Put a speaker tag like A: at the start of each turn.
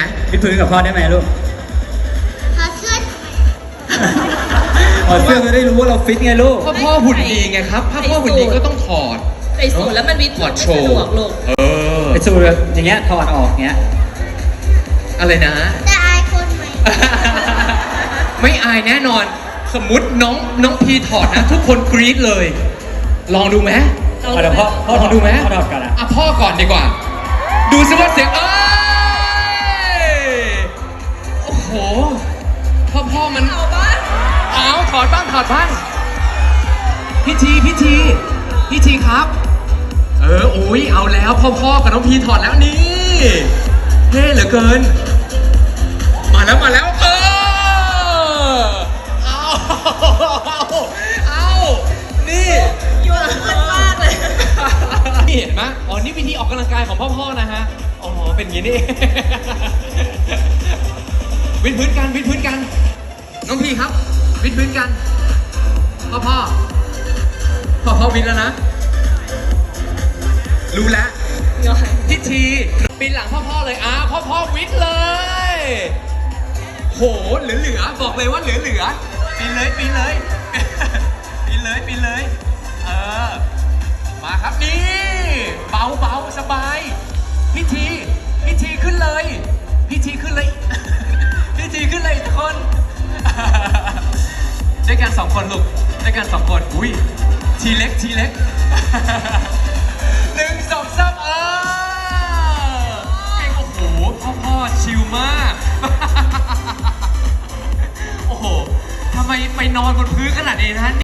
A: ไหม
B: วิดพื้นกับพ่อได้ไหมลูก
C: ขอเสื้อ
B: ถอดเสื้อจะได้รู้ว่าเราฟิตไงลูก
A: พ่อพ่อหุ่นดีไงครับถ้าพ่อหุ่นดีก็ต้องถอด
D: ใส่สูทแล้วมันวิด
A: ถอด
D: ไม่
A: โช
D: สะ
A: ว์
D: ดวกลูก
A: เออ
B: ไปสูแบบอย่างเงี้ยถอดออกเงี้ย
A: อะไรนะ
C: จะอายคนไหม
A: ไม่อายแน่นอน สมมติน้องน้องพีถอดนะ ทุกคนกรี๊ดเลย ลองดูไหม
B: เอาเดี๋ยวพ่อพ่อ
A: ลองดูไหม
B: พ่อถอดก่อนอะ
A: อะพ่อก่อนดีกว่า ดูซิว่าเสียงเอ้ย โอ้โหพ่อพ่อมัน
D: เอาบ้าน
A: เอาถอดบ้างถอดบ้างพี่ทีพี่ทีพี่ทีครับ เออโอ้ยเอาแล้วพ่อพ่อกับน้องพีถอดแล้วนี่เท่เหลือเกิน มาแล้วมาแล้วเออเอาเอานี่
D: อยู่หลังมันมากเลย
A: นี่เห็นไหมอ๋อนี่วิธีออกกำลังกายของพ่อพ่อนะฮะอ๋อเป็นอย่างนี้นี่ วิดพื้นกันวิดพื้นกัน น้องพี่ครับ วิดพื้นกัน พ่อพ่อพ่อพ่อวิดแล้วนะ รู้แล้ว
D: ย่อย
A: พิธีปีนหลังพ่อพ่อเลยอ่าพ่อพ่อวินเลย โหเหลือเหลือบอกเลยว่าเหลือเหลือปีนเลยปีนเลย ด้วยกันสองคนลูกด้วยกันสองคน อุ้ยทีเล็กทีเล็กหนึ่งสองสามเออเก่งโอ้โหพ่อพ่อชิลมาก โอ้โหทำไมไปนอนบนพื้นขนาดนี้นะฮะ